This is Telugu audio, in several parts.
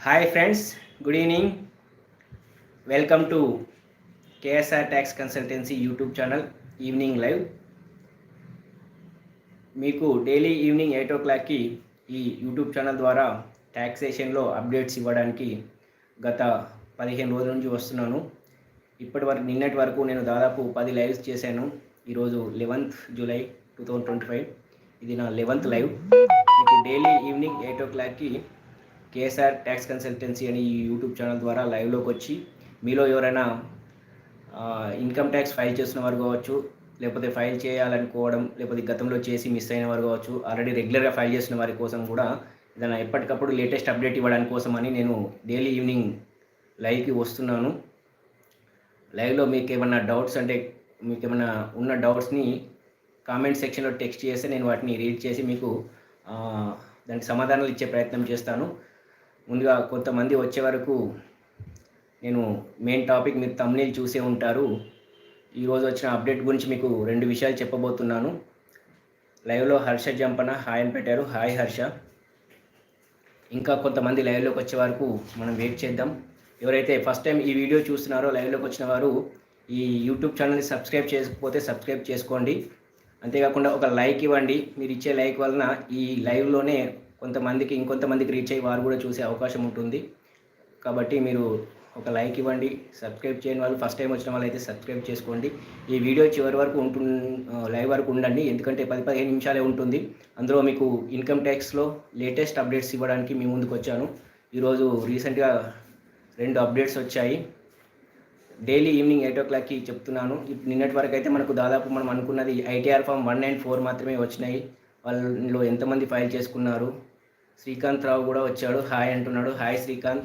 Hi friends good evening welcome to KSR tax consultancy YouTube channel evening live మీకు డైలీ ఈవినింగ్ ఎయిట్ ఓ క్లాక్కి ఈ యూట్యూబ్ ఛానల్ ద్వారా ట్యాక్సేషన్లో అప్డేట్స్ ఇవ్వడానికి గత పదిహేను రోజుల నుంచి వస్తున్నాను. ఇప్పటి వరకు నిన్నటి వరకు నేను దాదాపు పది లైవ్స్ చేశాను. ఈరోజు eleventh July two thousand twenty five ఇది నా లెవెన్త్ లైవ్ మీకు డైలీ ఈవినింగ్ ఎయిట్ ఓ క్లాక్కి కేఎస్ఆర్ ట్యాక్స్ కన్సల్టెన్సీ అని ఈ యూట్యూబ్ ఛానల్ ద్వారా లైవ్లోకి వచ్చి మీలో ఎవరైనా ఇన్కమ్ ట్యాక్స్ ఫైల్ చేస్తున్న వారు కావచ్చు లేకపోతే ఫైల్ చేయాలనుకోవడం లేకపోతే గతంలో చేసి మిస్ అయిన వారు కావచ్చు ఆల్రెడీ రెగ్యులర్గా ఫైల్ చేసిన వారి కోసం కూడా ఏదైనా ఎప్పటికప్పుడు లేటెస్ట్ అప్డేట్ ఇవ్వడానికి కోసం అని నేను డైలీ ఈవినింగ్ లైవ్కి వస్తున్నాను. లైవ్లో మీకు ఏమైనా డౌట్స్ అంటే మీకు ఏమైనా ఉన్న డౌట్స్ని కామెంట్ సెక్షన్లో టెక్స్ట్ చేస్తే నేను వాటిని రీడ్ చేసి మీకు దానికి సమాధానాలు ఇచ్చే ప్రయత్నం చేస్తాను. ముందుగా కొంతమంది వచ్చే వరకు నేను మెయిన్ టాపిక్ మీరు తమ్నేల్ చూసే ఉంటారు. ఈరోజు వచ్చిన అప్డేట్ గురించి మీకు రెండు విషయాలు చెప్పబోతున్నాను. లైవ్లో హర్ష జంపన హాయ్ అని పెట్టారు. హాయ్ హర్ష. ఇంకా కొంతమంది లైవ్లోకి వచ్చే వరకు మనం వెయిట్ చేద్దాం. ఎవరైతే ఫస్ట్ టైం ఈ వీడియో చూస్తున్నారో లైవ్లోకి వచ్చిన వారు ఈ యూట్యూబ్ ఛానల్ని సబ్స్క్రైబ్ చేసుకోకపోతే సబ్స్క్రైబ్ చేసుకోండి. అంతేకాకుండా ఒక లైక్ ఇవ్వండి. మీరు ఇచ్చే లైక్ వలన ఈ లైవ్లోనే కొంతమందికి ఇంకొంతమందికి రీచ్ అయ్యి వారు కూడా చూసే అవకాశం ఉంటుంది. కాబట్టి మీరు ఒక లైక్ ఇవ్వండి సబ్స్క్రైబ్ చేయని వాళ్ళు ఫస్ట్ టైం వచ్చిన వాళ్ళు అయితే సబ్స్క్రైబ్ చేసుకోండి. ఈ వీడియో చివరి వరకు ఉంటు లైవ్ వరకు ఉండండి. ఎందుకంటే పది పదిహేను నిమిషాలే ఉంటుంది. అందులో మీకు ఇన్కమ్ ట్యాక్స్లో లేటెస్ట్ అప్డేట్స్ ఇవ్వడానికి మీ ముందుకు వచ్చాను. ఈరోజు రీసెంట్గా రెండు అప్డేట్స్ వచ్చాయి. డైలీ ఈవినింగ్ ఎయిట్ ఓ క్లాక్కి చెప్తున్నాను. ఇప్పుడు నిన్నటి వరకు అయితే మనకు దాదాపు మనం అనుకున్నది ITR form one nine four మాత్రమే వచ్చినాయి. వాళ్ళలో ఎంతమంది ఫైల్ చేసుకున్నారు? శ్రీకాంత్ రావు కూడా వచ్చాడు. హాయ్ అంటున్నాడు. హాయ్ శ్రీకాంత్.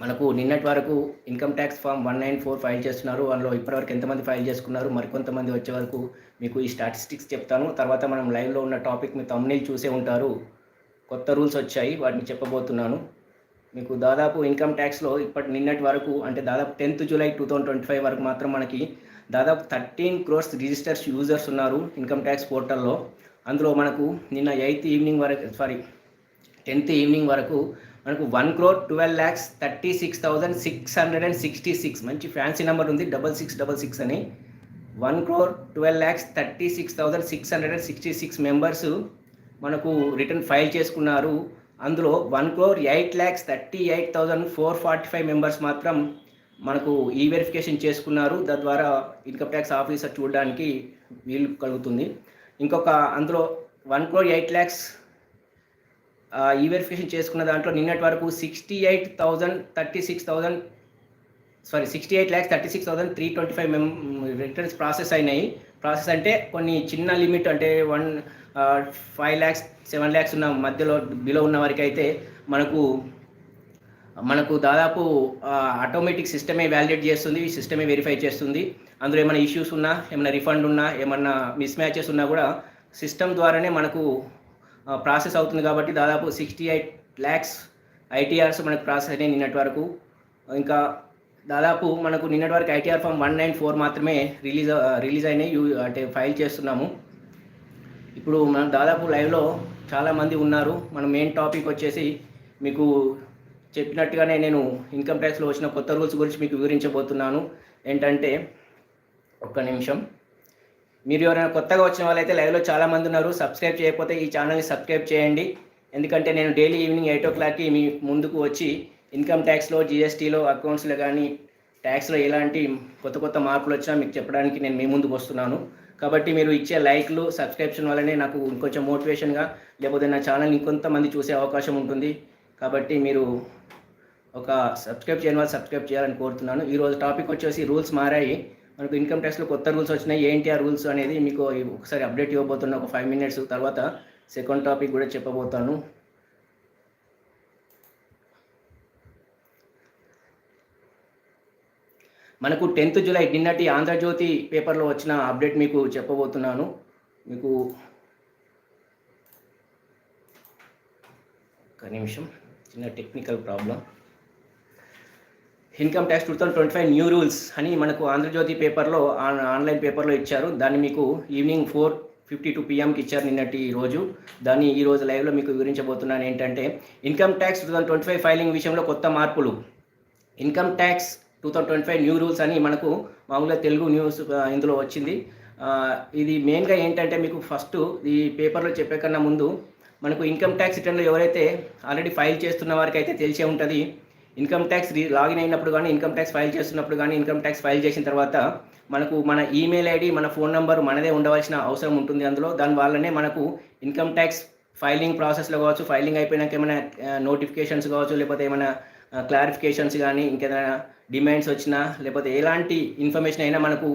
మనకు నిన్నటి వరకు income tax form one nine four file చేస్తున్నారు. అందులో ఇప్పటివరకు ఎంతమంది ఫైల్ చేసుకున్నారు? మరికొంతమంది వచ్చే వరకు మీకు ఈ స్టాటిస్టిక్స్ చెప్తాను. తర్వాత మనం లైవ్లో ఉన్న టాపిక్ మీ తమ్ముని చూసే ఉంటారు. కొత్త రూల్స్ వచ్చాయి. వాటిని చెప్పబోతున్నాను. మీకు దాదాపు ఇన్కమ్ ట్యాక్స్లో ఇప్పటి నిన్నటి వరకు అంటే దాదాపు tenth July two thousand twenty five వరకు మాత్రం మనకి దాదాపు థర్టీన్ క్రోర్స్ రిజిస్టర్స్ యూజర్స్ ఉన్నారు ఇన్కమ్ ట్యాక్స్ పోర్టల్లో. అందులో మనకు నిన్న ఎయిత్ ఈవినింగ్ వరకు సారీ టెన్త్ ఈవినింగ్ వరకు మనకు one crore twelve lakhs thirty six thousand six hundred and sixty six. మంచి ఫ్యాన్సీ నెంబర్ ఉంది డబల్ సిక్స్ డబల్ సిక్స్ అని. One crore twelve lakhs thirty six thousand six hundred and sixty six members మనకు రిటర్న్ ఫైల్ చేసుకున్నారు. అందులో one crore eight lakhs thirty eight thousand four forty five members మాత్రం మనకు ఈ వెరిఫికేషన్ చేసుకున్నారు. తద్వారా ఇన్కమ్ ట్యాక్స్ ఆఫీసర్ చూడడానికి వీలు కలుగుతుంది. ఇంకొక అందులో వన్ క్రోర్ ఎయిట్ ల్యాక్స్ ఈ వెరిఫికేషన్ చేసుకున్న దాంట్లో నిన్నటి వరకు sixty eight thousand thirty six thousand sorry sixty eight lakhs thirty six thousand three twenty five మెం రిటర్న్స్ ప్రాసెస్ అయినాయి. ప్రాసెస్ అంటే కొన్ని చిన్న లిమిట్ అంటే one five lakhs seven lakhs ఉన్న మధ్యలో బిలో ఉన్న వారికి అయితే మనకు మనకు దాదాపు ఆటోమేటిక్ సిస్టమే వ్యాలిడేట్ చేస్తుంది సిస్టమే వెరిఫై చేస్తుంది. అందులో ఏమైనా ఇష్యూస్ ఉన్నా ఏమైనా రిఫండ్ ఉన్నా ఏమన్నా మిస్ మ్యాచెస్ ఉన్నా కూడా సిస్టమ్ ద్వారానే మనకు ప్రాసెస్ అవుతుంది కాబట్టి దాదాపు సిక్స్టీ ఎయిట్ ల్యాక్స్ ఐటీఆర్స్ మనకు ప్రాసెస్ అయినాయి నిన్నటి వరకు. ఇంకా దాదాపు మనకు నిన్నటి వరకు ITR form one nine four మాత్రమే రిలీజ్ రిలీజ్ అయినాయి. యూ- అంటే ఫైల్ చేస్తున్నాము. ఇప్పుడు మనం దాదాపు లైవ్లో చాలామంది ఉన్నారు. మన మెయిన్ టాపిక్ వచ్చేసి మీకు చెప్పినట్టుగానే నేను ఇన్కమ్ ట్యాక్స్లో వచ్చిన కొత్త రూల్స్ గురించి మీకు వివరించబోతున్నాను. ఏంటంటే ఒక్క నిమిషం. మీరు ఎవరైనా కొత్తగా వచ్చిన వాళ్ళైతే లైవ్లో చాలామంది ఉన్నారు. సబ్స్క్రైబ్ చేయకపోతే ఈ ఛానల్ని సబ్స్క్రైబ్ చేయండి. ఎందుకంటే నేను డైలీ ఈవినింగ్ ఎయిట్ ఓ క్లాక్కి మీ ముందుకు వచ్చి ఇన్కమ్ ట్యాక్స్లో జిఎస్టీలో అకౌంట్స్లో కానీ ట్యాక్స్లో ఎలాంటి కొత్త కొత్త మార్పులు వచ్చినా మీకు చెప్పడానికి నేను మీ ముందుకు వస్తున్నాను. కాబట్టి మీరు ఇచ్చే లైక్లు సబ్స్క్రిప్షన్ వల్లనే నాకు ఇంకొంచెం మోటివేషన్గా లేకపోతే నా ఛానల్ ఇంకొంతమంది చూసే అవకాశం ఉంటుంది. కాబట్టి మీరు ఒక సబ్స్క్రైబ్ చేయని వాళ్ళు సబ్స్క్రైబ్ చేయాలని కోరుతున్నాను. ఈరోజు టాపిక్ వచ్చేసి రూల్స్ మారాయి. మనకు ఇన్కమ్ ట్యాక్స్లో కొత్త రూల్స్ వచ్చినాయి. ఏంటి ఆ రూల్స్ అనేది మీకు ఒకసారి అప్డేట్ ఇవ్వబోతున్నా ఒక ఫైవ్ మినిట్స్ తర్వాత సెకండ్ టాపిక్ కూడా చెప్పబోతాను. మనకు టెన్త్ జూలై నిన్నటి ఆంధ్రజ్యోతి పేపర్లో వచ్చిన అప్డేట్ మీకు చెప్పబోతున్నాను. మీకు ఒక నిమిషం. చిన్న technical problem income tax two thousand twenty five new rules అని మనకు ఆంధ్రజ్యోతి పేపర్లో ఆన్- ఆన్లైన్ పేపర్లో ఇచ్చారు. దాన్ని మీకు ఈవినింగ్ ఫోర్ ఫిఫ్టీ టూ పిఎంకి ఇచ్చారు నిన్నటి రోజు. దాన్ని ఈ రోజు లైవ్లో మీకు వివరించబోతున్నాను ఏంటంటే income tax two thousand twenty five filing విషయంలో కొత్త మార్పులు. Income tax two thousand twenty five new rules అని మనకు మామూలుగా తెలుగు న్యూస్ ఇందులో వచ్చింది. ఇది మెయిన్గా ఏంటంటే మీకు ఫస్ట్ ఈ పేపర్లో చెప్పే కన్నా ముందు మనకు ఇన్కమ్ ట్యాక్స్ రిటర్న్లో ఎవరైతే ఆల్రెడీ ఫైల్ చేస్తున్న వారికి అయితే తెలిసే ఉంటుంది. ఇన్కమ్ ట్యాక్స్ రీ లాగిన్ అయినప్పుడు కానీ ఇన్కమ్ ట్యాక్స్ ఫైల్ చేస్తున్నప్పుడు కానీ ఇన్కమ్ ట్యాక్స్ ఫైల్ చేసిన తర్వాత మనకు మన ఈమెయిల్ ఐడి మన ఫోన్ నెంబర్ మనదే ఉండవలసిన అవసరం ఉంటుంది అందులో. దాని వల్లనే మనకు ఇన్కమ్ ట్యాక్స్ ఫైలింగ్ ప్రాసెస్లో కావచ్చు ఫైలింగ్ అయిపోయినాక ఏమైనా నోటిఫికేషన్స్ కావచ్చు లేకపోతే ఏమైనా క్లారిఫికేషన్స్ కానీ ఇంకేదైనా డిమాండ్స్ వచ్చినా లేకపోతే ఎలాంటి ఇన్ఫర్మేషన్ అయినా మనకు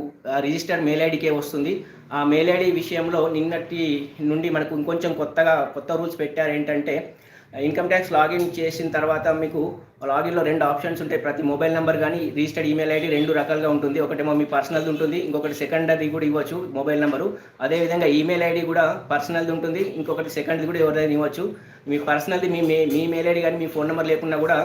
రిజిస్టర్ మెయిల్ ఐడికే వస్తుంది. ఆ మెయిల్ ఐడి విషయంలో నిన్నటి నుండి మనకు ఇంకొంచెం కొత్తగా కొత్త రూల్స్ పెట్టారు. ఏంటంటే ఇన్కమ్ ట్యాక్స్ లాగిన్ చేసిన తర్వాత మీకు లాగిన్లో రెండు ఆప్షన్స్ ఉంటాయి. ప్రతి మొబైల్ నెంబర్ కానీ రిజిస్టర్డ్ ఈమెయిల్ ఐడి రెండు రకాలుగా ఉంటుంది. ఒకటేమో మీ పర్సనల్ది ఉంటుంది ఇంకొకటి సెకండరీ కూడా ఇవ్వచ్చు మొబైల్ నెంబరు అదేవిధంగా ఈమెయిల్ ఐడి కూడా పర్సనల్ది ఉంటుంది ఇంకొకటి సెకండ్ది కూడా ఎవరైనా ఇవ్వచ్చు. మీ పర్సనల్ది మీ మే మీ మెయిల్ ఐడి కానీ మీ ఫోన్ నెంబర్ లేకున్నా కూడా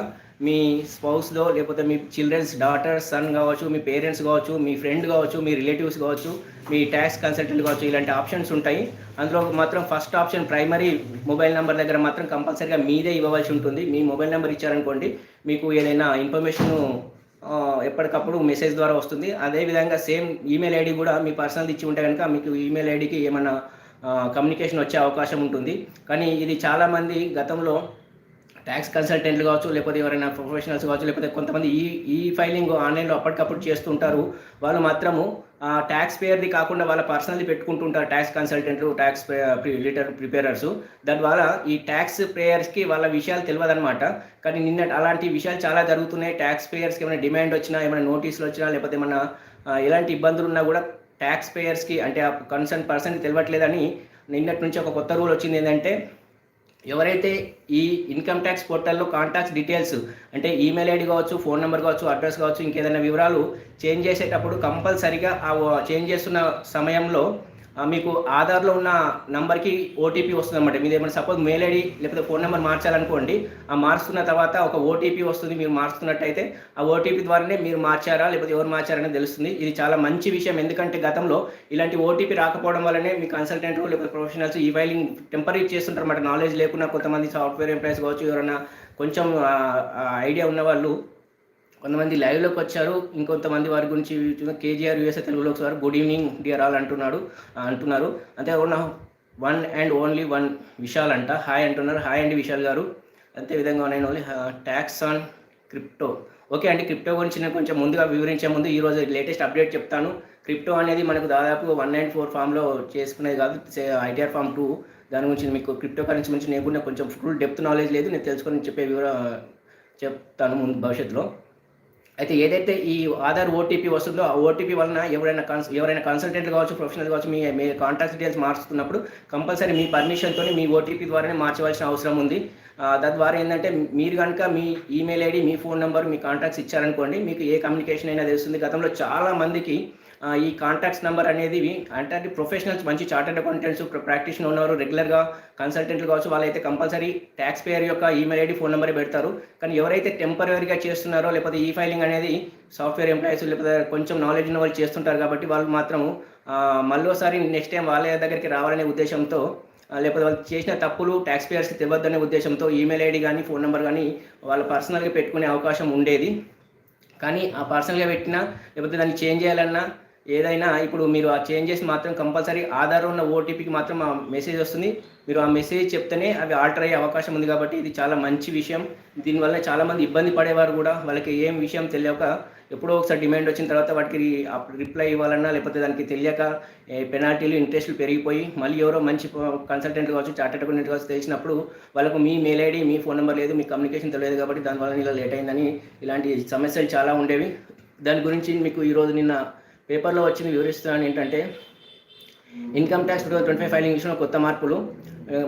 మీ స్పౌస్లో లేకపోతే మీ చిల్డ్రన్స్ డాటర్ సన్ కావచ్చు మీ పేరెంట్స్ కావచ్చు మీ ఫ్రెండ్ కావచ్చు మీ రిలేటివ్స్ కావచ్చు మీ ట్యాక్స్ కన్సల్టెంట్ కావచ్చు ఇలాంటి ఆప్షన్స్ ఉంటాయి. అందులో మాత్రం first option primary mobile number దగ్గర మాత్రం కంపల్సరీగా మీదే ఇవ్వవలసి ఉంటుంది. మీ మొబైల్ నెంబర్ ఇచ్చారనుకోండి మీకు ఏదైనా ఇన్ఫర్మేషన్ ఎప్పటికప్పుడు మెసేజ్ ద్వారా వస్తుంది. అదేవిధంగా సేమ్ ఈమెయిల్ ఐడి కూడా మీ పర్సనల్ ఇచ్చి ఉంటే కనుక మీకు ఈమెయిల్ ఐడికి ఏమైనా కమ్యూనికేషన్ వచ్చే అవకాశం ఉంటుంది. కానీ ఇది చాలామంది గతంలో ట్యాక్స్ కన్సల్టెంట్లు కావచ్చు లేకపోతే ఎవరైనా ప్రొఫెషనల్స్ కావచ్చు లేకపోతే కొంతమంది ఈ ఈ ఫైలింగ్ ఆన్లైన్లో అప్పటికప్పుడు చేస్తుంటారు. వాళ్ళు మాత్రము ట్యాక్స్ పేయర్ది కాకుండా వాళ్ళ పర్సనల్ది పెట్టుకుంటుంటారు ట్యాక్స్ కన్సల్టెంట్లు ట్యాక్స్ రిటర్న్ ప్రిపేరర్స్ దానివల్ల ఈ ట్యాక్స్ పేయర్స్కి వాళ్ళ విషయాలు తెలియదన్నమాట. కానీ నిన్న అలాంటి విషయాలు చాలా జరుగుతున్నాయి. ట్యాక్స్ పేయర్స్కి ఏమైనా డిమాండ్ వచ్చినా ఏమైనా నోటీసులు వచ్చినా లేకపోతే ఏమైనా ఎలాంటి ఇబ్బందులు ఉన్నా కూడా ట్యాక్స్ పేయర్స్కి అంటే ఆ కన్సర్న్ పర్సన్కి తెలియట్లేదని నిన్నటి నుంచి ఒక కొత్త రూల్ వచ్చింది ఏంటంటే ఎవరైతే ఈ ఇన్కమ్ ట్యాక్స్ పోర్టల్లో కాంటాక్ట్స్ డీటెయిల్స్ అంటే ఈమెయిల్ ఐడి కావచ్చు ఫోన్ నెంబర్ కావచ్చు అడ్రస్ కావచ్చు ఇంకేదైనా వివరాలు చేంజ్ చేసేటప్పుడు కంపల్సరిగా ఆ చేంజ్ చేస్తున్న సమయంలో మీకు ఆధార్లో ఉన్న నెంబర్కి ఓటీపీ వస్తుంది అనమాట మీరు ఏమైనా సపోజ్ మెయిల్ ఐడి లేకపోతే ఫోన్ నెంబర్ మార్చాలనుకోండి ఆ మార్చుకున్న తర్వాత ఒక ఓటీపీ వస్తుంది మీరు మార్చుకున్నట్టయితే ఆ ఓటీపీ ద్వారానే మీరు మార్చారా లేకపోతే ఎవరు మార్చారనేది తెలుస్తుంది. ఇది చాలా మంచి విషయం. ఎందుకంటే గతంలో ఇలాంటి ఓటీపీ రాకపోవడం వల్లనే మీ కన్సల్టెంట్ లేకపోతే ప్రొఫెషనల్స్ ఈ ఫైలింగ్ టెంపరీ చేస్తుంటారు అన్నమాట నాలెడ్జ్ లేకుండా కొంతమంది సాఫ్ట్వేర్ ఎంప్లాయీస్ కావచ్చు ఎవరైనా కొంచెం ఐడియా ఉన్న వాళ్ళు కొంతమంది లైవ్లోకి వచ్చారు. ఇంకొంతమంది వారి గురించి కేజీఆర్ యూఎస్ఏ తెలుగులోకి ఒకసారి గుడ్ ఈవినింగ్ డియర్ ఆల్ అంటున్నాడు అంటున్నారు. అంతేకాకుండా one and only one Vishal అంట. హాయ్ అంటున్నారు. హాయ్ అండి విశాల్ గారు. అంతేవిధంగా నేను only tax on crypto okay అండి క్రిప్టో గురించి నేను కొంచెం ముందుగా వివరించే ముందు ఈరోజు లేటెస్ట్ అప్డేట్ చెప్తాను. క్రిప్టో అనేది మనకు దాదాపు వన్ నైన్ ఫోర్ ఫామ్లో చేసుకునేది కాదు ఐటీఆర్ ఫామ్ టూ దాని గురించి మీకు క్రిప్టో కరెన్సీ గురించి నేను కూడా కొంచెం ఫుల్ డెప్త్ నాలెడ్జ్ లేదు. నేను తెలుసుకొని చెప్పే వివర చెప్తాను ముందు భవిష్యత్తులో. అయితే ఏదైతే ఈ ఆధార్ ఓటీపీ వస్తుందో ఆ ఓటీపీ వలన ఎవరైనా కన్స్ ఎవరైనా కన్సల్టెంట్ కావచ్చు ప్రొఫెషనల్ కావచ్చు మీ మీ కాంటాక్ట్ డీటెయిల్స్ మార్చుతున్నప్పుడు కంపల్సరీ మీ పర్మిషన్తో మీ ఓటీపీ ద్వారానే మార్చవలసిన అవసరం ఉంది. తద్వారా ఏంటంటే మీరు కనుక మీ ఈమెయిల్ ఐడి మీ ఫోన్ నెంబర్ మీ కాంటాక్ట్స్ ఇచ్చారనుకోండి మీకు ఏ కమ్యూనికేషన్ అయినా తెలుస్తుంది. గతంలో చాలా మందికి ఈ కాంటాక్ట్స్ నెంబర్ అనేది అంటే ప్రొఫెషనల్స్ మంచి చార్టెడ్ అకౌంటెంట్స్ ప్రాక్టీషన్ ఉన్నవారు రెగ్యులర్గా కన్సల్టెంట్లు కావచ్చు. వాళ్ళైతే కంపల్సరీ ట్యాక్స్ పేయర్ యొక్క ఈమెయిల్ ఐడి ఫోన్ నెంబర్ పెడతారు. కానీ ఎవరైతే టెంపరీగా చేస్తున్నారో లేకపోతే ఈ ఫైలింగ్ అనేది సాఫ్ట్వేర్ ఎంప్లాయీస్ లేకపోతే కొంచెం నాలెడ్జ్ ఉన్న వాళ్ళు చేస్తుంటారు కాబట్టి వాళ్ళు మాత్రము ఆ, మళ్ళోసారి నెక్స్ట్ టైం వాళ్ళ దగ్గరికి రావాలనే ఉద్దేశంతో లేకపోతే వాళ్ళు చేసిన తప్పులు ట్యాక్స్ పేయర్స్కి తెలియద్దనే ఉద్దేశంతో ఈమెయిల్ ఐడి కానీ ఫోన్ నెంబర్ కానీ వాళ్ళ పర్సనల్గా పెట్టుకునే అవకాశం ఉండేది. కానీ ఆ పర్సనల్గా పెట్టినా లేకపోతే దాన్ని చేంజ్ చేయాలన్నా ఏదైనా ఇప్పుడు మీరు ఆ చేంజెస్ మాత్రం కంపల్సరీ ఆధార్ ఉన్న ఓటీపీకి మాత్రం ఆ మెసేజ్ వస్తుంది. మీరు ఆ మెసేజ్ చెప్తేనే అవి ఆల్టర్ అయ్యే అవకాశం ఉంది కాబట్టి ఇది చాలా మంచి విషయం. దీనివల్ల చాలామంది ఇబ్బంది పడేవారు కూడా. వాళ్ళకి ఏం విషయం తెలియక ఎప్పుడో ఒకసారి డిమాండ్ వచ్చిన తర్వాత వాటికి రిప్లై ఇవ్వాలన్నా లేకపోతే దానికి తెలియక పెనాల్టీలు ఇంట్రెస్ట్లు పెరిగిపోయి మళ్ళీ ఎవరో మంచి కన్సల్టెంట్ కావచ్చు చార్టెడ్ అకౌంటెంట్ కావచ్చు తెలిసినప్పుడు వాళ్ళకు మీ మెయిల్ ఐడి మీ ఫోన్ నెంబర్ లేదు మీ కమ్యూనికేషన్ తెలియదు కాబట్టి దానివల్ల ఇలా లేట్ అయిందని ఇలాంటి సమస్యలు చాలా ఉండేవి. దాని గురించి మీకు ఈరోజు నిన్న పేపర్లో వచ్చింది వివరిస్తున్నాను ఏంటంటే income tax two twenty five filing విషయంలో కొత్త మార్పులు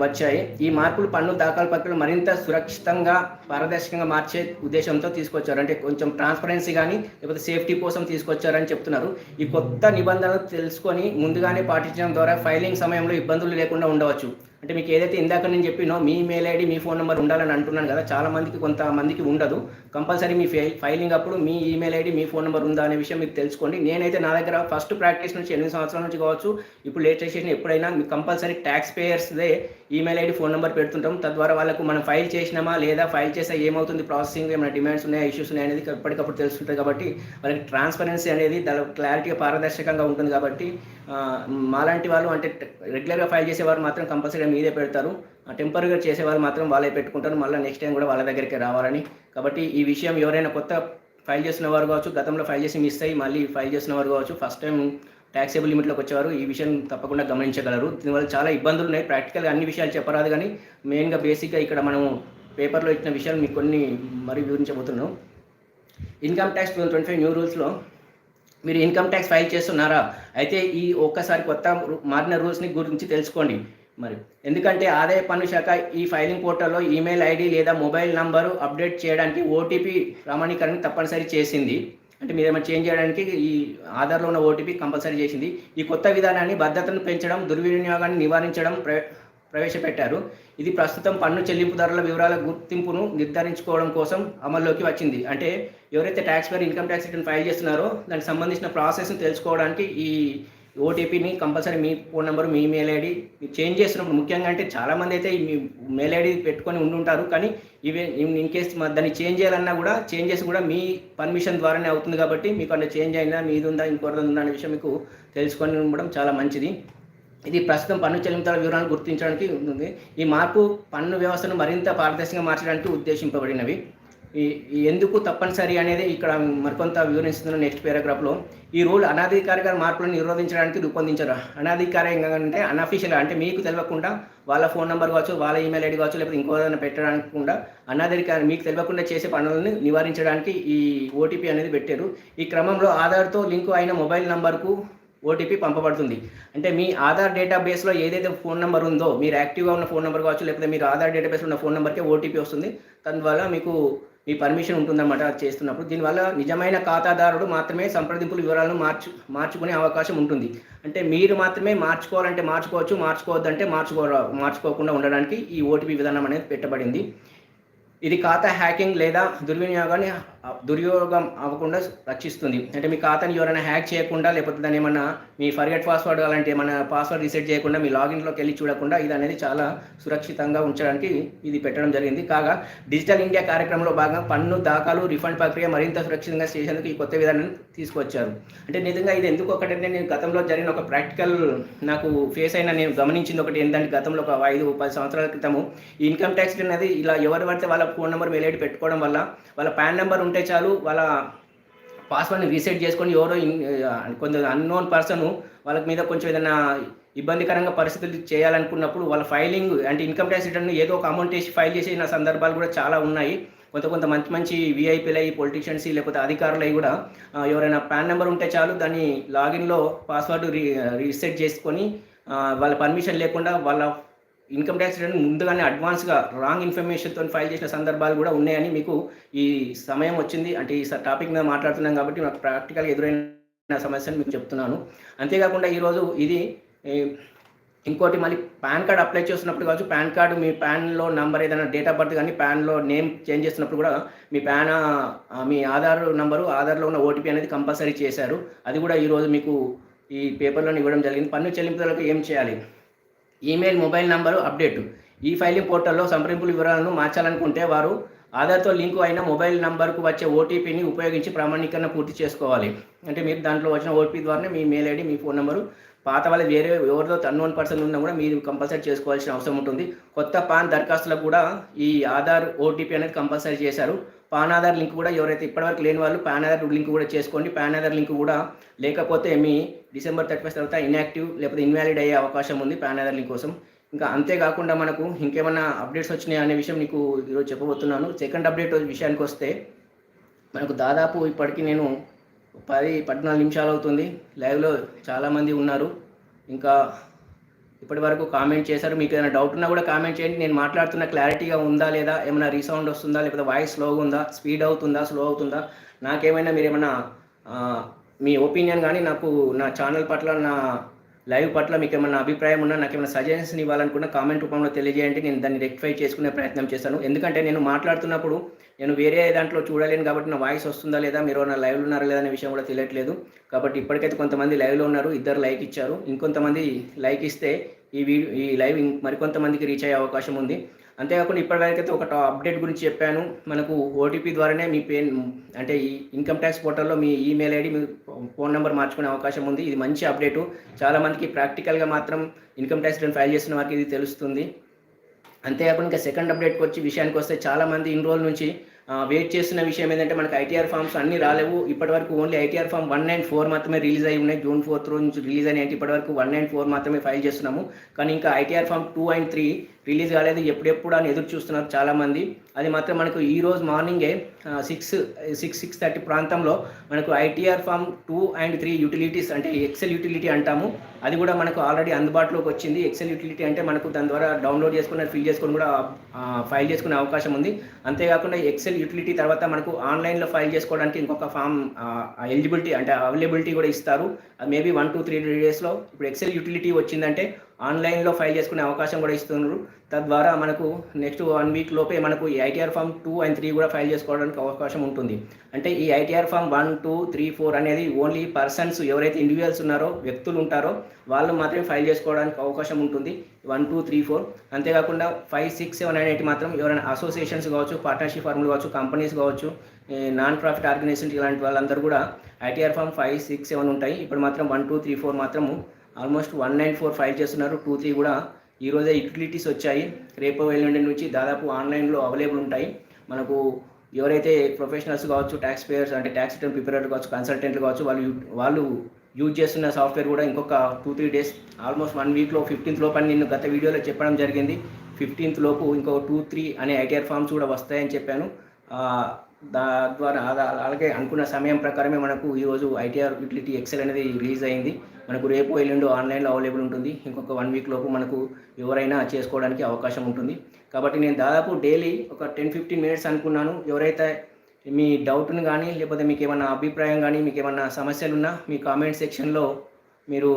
వచ్చాయి. ఈ మార్పులు పన్ను దాఖలు ప్రక్రియలు మరింత సురక్షితంగా పారదర్శకంగా మార్చే ఉద్దేశంతో తీసుకొచ్చారు. అంటే కొంచెం ట్రాన్స్పరెన్సీ కానీ లేకపోతే సేఫ్టీ కోసం తీసుకొచ్చారని చెప్తున్నారు. ఈ కొత్త నిబంధనలు తెలుసుకొని ముందుగానే పాటించడం ద్వారా ఫైలింగ్ సమయంలో ఇబ్బందులు లేకుండా ఉండవచ్చు. అంటే మీకు ఏదైతే ఇందాక నేను చెప్పినో మీ మెయిల్ ఐడి మీ ఫోన్ నెంబర్ ఉండాలని అంటున్నాను కదా చాలా మందికి కొంతమందికి ఉండదు. కంపల్సరీ మీ ఫై ఫైలింగ్ అప్పుడు మీ ఈమెయిల్ ఐడి మీ ఫోన్ నెంబర్ ఉందా అనే విషయం మీకు తెలుసుకోండి. నేనైతే నా దగ్గర ఫస్ట్ ప్రాక్టీస్ నుంచి ఎనిమిది సంవత్సరాల నుంచి కావచ్చు ఇప్పుడు లేటెస్ట్ చేసిన ఎప్పుడైనా మీకు కంపల్సరీ ట్యాక్స్ పేయర్స్దే ఈమెయిల్ ఐడి ఫోన్ నెంబర్ పెడుతుంటాం. తద్వారా వాళ్ళకు మనం ఫైల్ చేసినామా లేదా ఫైల్ చేస్తే ఏమవుతుంది? ప్రాసెసింగ్ ఏమైనా డిమాండ్స్ ఉన్నాయా ఇష్యూస్ ఉన్నాయా అనేది ఎప్పటికప్పుడు తెలుస్తుంటుంది కాబట్టి వాళ్ళకి ట్రాన్స్పరెన్సీ అనేది దాని క్లారిటీగా పారదర్శకంగా ఉంటుంది కాబట్టి మాలాంటి వాళ్ళు అంటే రెగ్యులర్గా ఫైల్ చేసేవారు మాత్రం కంపల్సరీగా మీదే పెడతారు. టెంపరీగా చేసేవారు మాత్రం వాళ్ళే పెట్టుకుంటారు. మళ్ళీ నెక్స్ట్ టైం కూడా వాళ్ళ దగ్గరికి రావాలని. కాబట్టి ఈ విషయం ఎవరైనా కొత్త ఫైల్ చేసిన వారు కావచ్చు గతంలో ఫైల్ చేసి మిస్ అయ్యి మళ్ళీ ఫైల్ చేసిన వారు కావచ్చు ఫస్ట్ టైం ట్యాక్సేబుల్ లిమిట్లోకి వచ్చేవారు. ఈ విషయం తప్పకుండా గమనించగలరు. దీనివల్ల చాలా ఇబ్బందులు ఉన్నాయి. ప్రాక్టికల్గా అన్ని విషయాలు చెప్పరాదు కానీ మెయిన్గా బేసిక్గా ఇక్కడ మనము పేపర్లో ఇచ్చిన విషయాలు మీకు కొన్ని మరి వివరించబోతున్నాం. Income tax two twenty five new రూల్స్లో మీరు ఇన్కమ్ ట్యాక్స్ ఫైల్ చేస్తున్నారా? అయితే ఈ ఒక్కసారి కొత్త మారిన రూల్స్ని గురించి తెలుసుకోండి. మరి ఎందుకంటే ఆదాయ పన్ను శాఖ ఈ ఫైలింగ్ పోర్టల్లో ఈమెయిల్ ఐడి లేదా మొబైల్ నంబరు అప్డేట్ చేయడానికి ఓటీపీ ప్రామాణీకరణ తప్పనిసరి చేసింది. అంటే మీరు ఏమైనా చేంజ్ చేయడానికి ఈ ఆధార్లో ఉన్న ఓటీపీ కంపల్సరీ చేసింది. ఈ కొత్త విధానాన్ని భద్రతను పెంచడం దుర్వినియోగాన్ని నివారించడం ప్ర ప్రవేశపెట్టారు. ఇది ప్రస్తుతం పన్ను చెల్లింపుదారుల వివరాల గుర్తింపును నిర్ధారించుకోవడం కోసం అమల్లోకి వచ్చింది. అంటే ఎవరైతే ట్యాక్స్ పేరు ఇన్కమ్ ట్యాక్స్ రిటర్న్ ఫైల్ చేస్తున్నారో దానికి సంబంధించిన ప్రాసెస్ని తెలుసుకోవడానికి ఈ ఓటీపీని కంపల్సరీ మీ ఫోన్ నెంబర్ మీ మెయిల్ ఐడి మీరు చేంజ్ చేస్తున్నప్పుడు ముఖ్యంగా అంటే చాలామంది అయితే మీ మెయిల్ ఐడి పెట్టుకొని ఉండుంటారు. కానీ ఇవే ఇన్ కేస్ దాన్ని చేంజ్ చేయాలన్నా కూడా చేంజ్ చేసి కూడా మీ పర్మిషన్ ద్వారానే అవుతుంది కాబట్టి మీకు అంటే చేంజ్ అయినా మీది ఉందా ఇంకోటి ఉందా అనే విషయం మీకు తెలుసుకొని ఉండడం చాలా మంచిది. ఇది ప్రస్తుతం పన్ను చెల్లింపుల వివరాలను గుర్తించడానికి ఉంటుంది. ఈ మార్పు పన్ను వ్యవస్థను మరింత పారదర్శకంగా మార్చడానికి ఉద్దేశింపబడినవి. ఎందుకు తప్పనిసరి అనేది ఇక్కడ మరికొంత వివరిస్తున్న నెక్స్ట్ పారాగ్రాఫ్లో. ఈ రూల్ అనాధికారిక మార్పులను నిరోధించడానికి రూపొందించారు? అనాధికారికంగా అంటే అన్అఫీషియల్గా అంటే మీకు తెలియకుండా వాళ్ళ ఫోన్ నెంబర్ కావచ్చు వాళ్ళ ఈమెయిల్ ఐడి కావచ్చు లేకపోతే ఇంకో ఏదైనా పెట్టడానికి కూడా అనాధికారి మీకు తెలియకుండా చేసే పనులను నివారించడానికి ఈ ఓటీపీ అనేది పెట్టారు. ఈ క్రమంలో ఆధార్తో లింకు అయిన మొబైల్ నంబర్కు ఓటీపీ పంపబడుతుంది. అంటే మీ ఆధార్ డేటాబేస్లో ఏదైతే ఫోన్ నెంబర్ ఉందో మీరు యాక్టివ్గా ఉన్న ఫోన్ నెంబర్ కావచ్చు లేకపోతే మీరు ఆధార్ డేటాబేస్లో ఉన్న ఫోన్ నెంబర్కే ఓటీపీ వస్తుంది. తద్వారా మీకు మీ పర్మిషన్ ఉంటుందన్నమాట అది చేస్తున్నప్పుడు. దీనివల్ల నిజమైన ఖాతాదారుడు మాత్రమే సంప్రదింపుల వివరాలను మార్చు మార్చుకునే అవకాశం ఉంటుంది. అంటే మీరు మాత్రమే మార్చుకోవాలంటే మార్చుకోవచ్చు మార్చుకోవద్దంటే మార్చుకో మార్చుకోకుండా ఉండడానికి ఈ ఓటీపీ విధానం అనేది పెట్టబడింది. ఇది ఖాతా హ్యాకింగ్ లేదా దుర్వినియోగాన్ని దుర్యోగం అవ్వకుండా రక్షిస్తుంది. అంటే మీ ఖాతాని ఎవరైనా హ్యాక్ చేయకుండా లేకపోతే దాన్ని ఏమన్నా మీ ఫర్గెట్ పాస్వర్డ్ అలాంటి ఏమైనా పాస్వర్డ్ రీసెట్ చేయకుండా మీ లాగిన్లోకి వెళ్ళి చూడకుండా ఇది అనేది చాలా సురక్షితంగా ఉంచడానికి ఇది పెట్టడం జరిగింది. కాగా డిజిటల్ ఇండియా కార్యక్రమంలో భాగంగా పన్ను దాఖలు రిఫండ్ ప్రక్రియ మరింత సురక్షితంగా చేసేందుకు ఈ కొత్త విధానాన్ని తీసుకొచ్చారు అంటే నిజంగా ఇది ఎందుకు ఒకటంటే నేను గతంలో జరిగిన ఒక ప్రాక్టికల్ నాకు ఫేస్ అయిన నేను గమనించింది ఒకటి ఏంటంటే గతంలో ఒక ఐదు పది సంవత్సరాల క్రితము ఈ ఇన్కమ్ ట్యాక్స్ అనేది ఇలా ఎవరు పడితే వాళ్ళ ఫోన్ నెంబర్ వెళ్ళేటి పెట్టుకోవడం వల్ల వాళ్ళ పాన్ నెంబర్ ఉంటే ఉంటే చాలు వాళ్ళ పాస్వర్డ్ని రీసెట్ చేసుకొని ఎవరో కొంత అన్నోన్ పర్సన్ వాళ్ళ మీద కొంచెం ఏదైనా ఇబ్బందికరంగా పరిస్థితులు చేయాలనుకున్నప్పుడు వాళ్ళ ఫైలింగ్ అంటే ఇన్కమ్ ట్యాక్స్ రిటర్న్ ఏదో ఒక అమౌంట్ వేసి ఫైల్ చేసిన సందర్భాలు కూడా చాలా ఉన్నాయి. కొంత కొంత మంచి మంచి విఐపీలు అయ్యి పొలిటీషియన్స్ లేకపోతే అధికారులు అయి కూడా ఎవరైనా పాన్ నెంబర్ ఉంటే చాలు దాన్ని లాగిన్లో పాస్వర్డ్ రీ రీసెట్ చేసుకొని వాళ్ళ పర్మిషన్ లేకుండా వాళ్ళ ఇన్కమ్ ట్యాక్స్ రిటర్న్ ముందుగానే అడ్వాన్స్గా రాంగ్ ఇన్ఫర్మేషన్తో ఫైల్ చేసిన సందర్భాలు కూడా ఉన్నాయని మీకు ఈ సమయం వచ్చింది. అంటే ఈ టాపిక్ మీద మాట్లాడుతున్నాం కాబట్టి నాకు ప్రాక్టికల్గా ఎదురైన సమస్యను మీకు చెప్తున్నాను. అంతేకాకుండా ఈరోజు ఇది ఇంకోటి మళ్ళీ పాన్ కార్డ్ అప్లై చేస్తున్నప్పుడు కావచ్చు పాన్ కార్డు మీ ప్యాన్లో నంబర్ ఏదైనా డేట్ ఆఫ్ బర్త్ కానీ ప్యాన్లో నేమ్ చేంజ్ చేస్తున్నప్పుడు కూడా మీ ప్యాన్ మీ ఆధార్ నంబరు ఆధార్లో ఉన్న ఓటీపీ అనేది కంపల్సరీ చేశారు. అది కూడా ఈరోజు మీకు ఈ పేపర్లో ఇవ్వడం జరిగింది. పన్ను చెల్లింపులకు ఏం చేయాలి? Email mobile number update. ఈ ఫైలింగ్ పోర్టల్లో సంప్రదింపుల వివరాలను మార్చాలనుకుంటే వారు ఆధార్తో లింకు అయిన మొబైల్ నంబర్కు వచ్చే ఓటీపీని ఉపయోగించి ప్రామాణీకరణ పూర్తి చేసుకోవాలి. అంటే మీరు దాంట్లో వచ్చిన ఓటీపీ ద్వారానే మీ మెయిల్ ఐడి మీ ఫోన్ నెంబరు పాత వాళ్ళు వేరే ఎవరితో అన్నోన్ పర్సన్ ఉన్నా కూడా మీరు కంపల్సరీ చేసుకోవాల్సిన అవసరం ఉంటుంది. కొత్త పాన్ దరఖాస్తులకు కూడా ఈ ఆధార్ ఓటీపీ అనేది కంపల్సరీ చేశారు. పాన్ ఆధార్ లింక్ కూడా ఎవరైతే ఇప్పటివరకు లేని వాళ్ళు పాన్ ఆధార్ లింక్ కూడా చేసుకోండి. పాన్ ఆధార్ లింక్ కూడా లేకపోతే మీ డిసెంబర్ థర్టీ ఫస్ట్ తర్వాత ఇన్యాక్టివ్ లేకపోతే ఇన్వాలిడ్ అయ్యే అవకాశం ఉంది పాన్ ఆధార్ లింక్ కోసం. ఇంకా అంతేకాకుండా మనకు ఇంకేమైనా అప్డేట్స్ వచ్చినాయి అనే విషయం నీకు ఈరోజు చెప్పబోతున్నాను. సెకండ్ అప్డేట్ విషయానికి వస్తే మనకు దాదాపు ఇప్పటికి నేను పది పద్నాలుగు నిమిషాలు అవుతుంది. లైవ్లో చాలామంది ఉన్నారు. ఇంకా ఇప్పటి వరకు కామెంట్ చేశారు. మీకు ఏదైనా డౌట్ ఉన్నా కూడా కామెంట్ చేయండి. నేను మాట్లాడుతున్న క్లారిటీగా ఉందా లేదా? ఏమైనా రీసౌండ్ వస్తుందా? లేకపోతే వాయిస్ స్లోగా ఉందా? స్పీడ్ అవుతుందా? స్లో అవుతుందా? నాకేమైనా మీరు ఏమైనా మీ ఒపీనియన్ కానీ నాకు నా ఛానల్ పట్ల నా లైవ్ పట్ల మీకు ఏమైనా అభిప్రాయం ఉన్నా నాకు ఏమైనా సజెషన్స్ ఇవ్వాలనుకున్న కామెంట్ రూపంలో తెలియజేయండి. నేను దాన్ని రెక్టిఫై చేసుకునే ప్రయత్నం చేస్తాను. ఎందుకంటే నేను మాట్లాడుతున్నప్పుడు నేను వేరే దాంట్లో చూడలేను కాబట్టి నా వాయిస్ వస్తుందా లేదా మీరు నా లైవ్లో ఉన్నారా లేదా అనే విషయం కూడా తెలియట్లేదు. కాబట్టి ఇప్పటికైతే కొంతమంది లైవ్లో ఉన్నారు ఇద్దరు లైక్ ఇచ్చారు. ఇంకొంతమంది లైక్ ఇస్తే ఈ వీడియో ఈ లైవ్ మరికొంతమందికి రీచ్ అయ్యే అవకాశం ఉంది. అంతేకాకుండా ఇప్పటివరకైతే ఒక టా- అప్డేట్ గురించి చెప్పాను. మనకు ఓటీపీ ద్వారానే మీ పే అంటే ఈ ఇన్కమ్ ట్యాక్స్ పోర్టల్లో మీ ఈమెయిల్ ఐడి మీ ఫోన్ నెంబర్ మార్చుకునే అవకాశం ఉంది. ఇది మంచి అప్డేటు. చాలామందికి ప్రాక్టికల్గా మాత్రం ఇన్కమ్ ట్యాక్స్ రిటర్న్ ఫైల్ చేసిన వారికి ఇది తెలుస్తుంది. అంతేకాకుండా ఇంకా సెకండ్ అప్డేట్కి వచ్చి విషయానికి వస్తే చాలామంది ఇన్ని రోజుల నుంచి వెయిట్ చేస్తున్న విషయం ఏంటంటే మనకి ఐటీఆర్ ఫామ్స్ అన్నీ రాలేవు. ఇప్పటివరకు only ITR form one nine four మాత్రమే రిలీజ్ అయి ఉన్నాయి. జూన్ ఫోర్త్ రోజు నుంచి రిలీజ్ అయినాయి ఇప్పటివరకు వన్ నైన్ ఫోర్ మాత్రమే ఫైల్ చేస్తున్నాము. కానీ ఇంకా ITR form two and three release కాలేదు. ఎప్పుడెప్పుడు అని ఎదురు చూస్తున్నారు చాలామంది. అది మాత్రం మనకు ఈ రోజు మార్నింగే సిక్స్ సిక్స్ సిక్స్ థర్టీ ప్రాంతంలో మనకు ITR form two and three utilities అంటే ఎక్సెల్ యూటిలిటీ అంటాము. అది కూడా మనకు ఆల్రెడీ అందుబాటులోకి వచ్చింది. ఎక్సెల్ యూటిలిటీ అంటే మనకు దాని ద్వారా డౌన్లోడ్ చేసుకుని ఫిల్ చేసుకొని కూడా ఫైల్ చేసుకునే అవకాశం ఉంది. అంతేకాకుండా ఎక్సెల్ యూటిలిటీ తర్వాత మనకు ఆన్లైన్లో ఫైల్ చేసుకోవడానికి ఇంకొక ఫామ్ ఎలిజిబిలిటీ అంటే అవైలబిలిటీ కూడా ఇస్తారు. మేబీ వన్ టూ త్రీ డేస్లో. ఇప్పుడు ఎక్సెల్ యూటిలిటీ వచ్చిందంటే ఆన్లైన్లో ఫైల్ చేసుకునే అవకాశం కూడా ఇస్తున్నారు. తద్వారా మనకు నెక్స్ట్ వన్ వీక్ లోపే మనకు ఈ ITR form two and three కూడా ఫైల్ చేసుకోవడానికి అవకాశం ఉంటుంది. అంటే ఈ ITR form one two three four అనేది ఓన్లీ పర్సన్స్ ఎవరైతే ఇండివిజువల్స్ ఉన్నారో వ్యక్తులు ఉంటారో వాళ్ళు మాత్రమే ఫైల్ చేసుకోవడానికి అవకాశం ఉంటుంది. One two three four. అంతేకాకుండా ఫైవ్ సిక్స్ సెవెన్ అనేటి మాత్రం ఎవరైనా అసోసియేషన్స్ కావచ్చు పార్ట్నర్షిప్ ఫార్ములు కావచ్చు కంపెనీస్ కావచ్చు నాన్ ప్రాఫిట్ ఆర్గనైజేషన్ ఇలాంటి వాళ్ళందరూ కూడా ITR form five six seven ఉంటాయి. ఇప్పుడు మాత్రం వన్ టూ త్రీ ఫోర్ మాత్రము almost one nine four file చేస్తున్నారు. టూ త్రీ కూడా ఈరోజే యూటిలిటీస్ వచ్చాయి. రేపు ఎల్లుండి నుంచి దాదాపు ఆన్లైన్లో అవైలబుల్ ఉంటాయి. మనకు ఎవరైతే ప్రొఫెషనల్స్ కావచ్చు ట్యాక్స్ పేయర్స్ అంటే ట్యాక్స్ రిటర్న్ ప్రిపేరర్ కావచ్చు కన్సల్టెంట్లు కావచ్చు వాళ్ళు వాళ్ళు యూజ్ చేస్తున్న సాఫ్ట్వేర్ కూడా ఇంకొక two three days almost one వీక్లో ఫిఫ్టీన్త్ లోపు అని నేను గత వీడియోలో చెప్పడం జరిగింది. ఫిఫ్టీన్త్ లోపు ఇంకో టూ త్రీ అనే ఐటీఆర్ ఫామ్స్ కూడా వస్తాయని చెప్పాను. దా ద్వారా అలా- అలాగే అనుకున్న సమయం ప్రకారమే మనకు ఈరోజు ఐటీఆర్ యూటిలిటీ ఎక్సెల్ అనేది రిలీజ్ అయింది. మనకు రేపు ఎల్లుండి ఆన్లైన్లో అవైలబుల్ ఉంటుంది. ఇంకొక వన్ వీక్ లోపు మనకు ఎవరైనా చేసుకోవడానికి అవకాశం ఉంటుంది. కాబట్టి నేను దాదాపు డైలీ ఒక టెన్ ఫిఫ్టీన్ మినిట్స్ అనుకున్నాను. ఎవరైతే మీ డౌట్ని కానీ లేకపోతే మీకు ఏమైనా అభిప్రాయం కానీ మీకు ఏమైనా సమస్యలు ఉన్నా మీ కామెంట్ సెక్షన్లో మీరు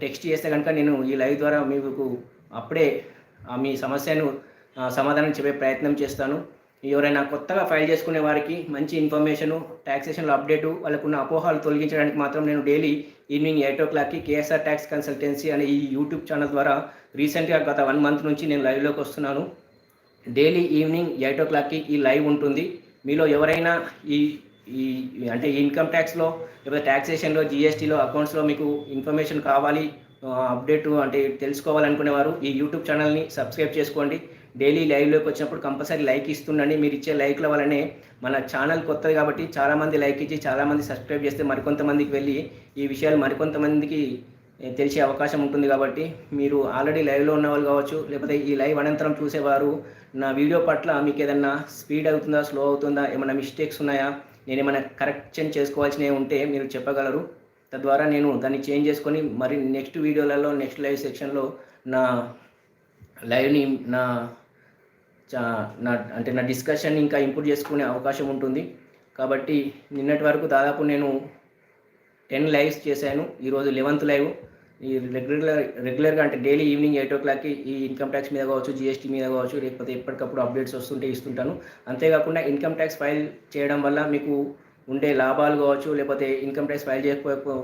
టెక్స్ట్ చేస్తే కనుక నేను ఈ లైవ్ ద్వారా మీకు అప్పుడే ఆ మీ సమస్యను సమాధానం చెప్పే ప్రయత్నం చేస్తాను. ఎవరైనా కొత్తగా ఫైల్ చేసుకునే వారికి మంచి ఇన్ఫర్మేషను ట్యాక్సేషన్లో అప్డేటు వాళ్ళకున్న అపోహాలు తొలగించడానికి మాత్రం నేను డైలీ ఈవినింగ్ ఎయిట్ ఓ క్లాక్కి కేఎస్ఆర్ ట్యాక్స్ కన్సల్టెన్సీ అనే ఈ యూట్యూబ్ ఛానల్ ద్వారా రీసెంట్గా గత వన్ మంత్ నుంచి నేను లైవ్లోకి వస్తున్నాను. డైలీ ఈవినింగ్ ఎయిట్ ఓ క్లాక్కి ఈ లైవ్ ఉంటుంది. మీలో ఎవరైనా ఈ ఈ ఈ- అంటే ఇన్కమ్ ట్యాక్స్లో లేకపోతే ట్యాక్సేషన్లో జిఎస్టీలో అకౌంట్స్లో మీకు ఇన్ఫర్మేషన్ కావాలి అప్డేట్ అంటే తెలుసుకోవాలనుకునేవారు ఈ యూట్యూబ్ ఛానల్ని సబ్స్క్రైబ్ చేసుకోండి. డైలీ లైవ్లోకి వచ్చినప్పుడు కంపల్సరీ లైక్ ఇస్తుండండి. మీరు ఇచ్చే లైక్ల వల్లనే మన ఛానల్ కొత్తది కాబట్టి చాలామంది లైక్ ఇచ్చి చాలామంది సబ్స్క్రైబ్ చేస్తే మరికొంతమందికి వెళ్ళి ఈ విషయాలు మరికొంతమందికి తెలిసే అవకాశం ఉంటుంది కాబట్టి మీరు ఆల్రెడీ లైవ్లో ఉన్నవాళ్ళు కావచ్చు లేకపోతే ఈ లైవ్ అనంతరం చూసేవారు నా వీడియో పట్ల మీకు ఏదన్నా స్పీడ్ అవుతుందా స్లో అవుతుందా ఏమైనా మిస్టేక్స్ ఉన్నాయా నేను ఏమైనా కరెక్షన్ చేసుకోవాల్సినవి ఉంటే మీరు చెప్పగలరు. తద్వారా నేను దాన్ని చేంజ్ చేసుకొని మరి నెక్స్ట్ వీడియోలలో నెక్స్ట్ లైవ్ సెక్షన్లో నా లైవ్ని నా నా అంటే నా డిస్కషన్ ఇంకా ఇంప్రూవ్ చేసుకునే అవకాశం ఉంటుంది. కాబట్టి నిన్నటి వరకు దాదాపు నేను టెన్ లైవ్స్ చేశాను. ఈరోజు లెవెంత్ లైవ్ ఈ రెగ్యులర్ రెగ్యులర్గా అంటే డైలీ ఈవినింగ్ ఎయిట్ ఓ క్లాక్కి ఈ ఇన్కమ్ ట్యాక్స్ మీద కావచ్చు జిఎస్టీ మీద కావచ్చు లేకపోతే ఎప్పటికప్పుడు అప్డేట్స్ వస్తుంటే ఇస్తుంటాను. అంతేకాకుండా ఇన్కమ్ ట్యాక్స్ ఫైల్ చేయడం వల్ల మీకు ఉండే లాభాలు కావచ్చు లేకపోతే ఇన్కమ్ ట్యాక్స్ ఫైల్ చేయకపో